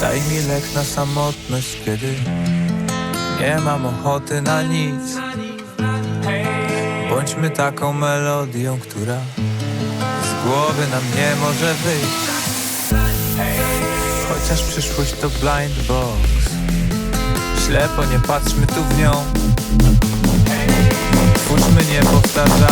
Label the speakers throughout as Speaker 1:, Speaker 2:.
Speaker 1: Daj mi lek na samotność, kiedy nie mam ochoty na nic. Bądźmy taką melodią, która z głowy nam nie może wyjść. Chociaż przyszłość to blind box. Ślepo nie patrzmy tu w nią. Twórzmy
Speaker 2: niepowtarzalne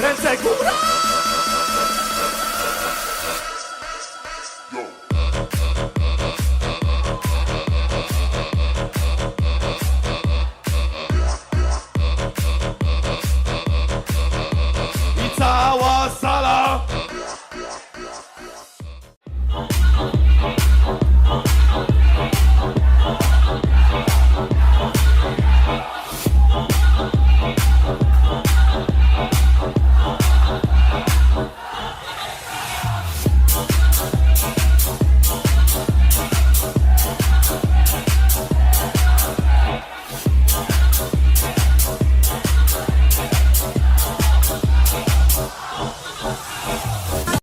Speaker 2: Ręce góra!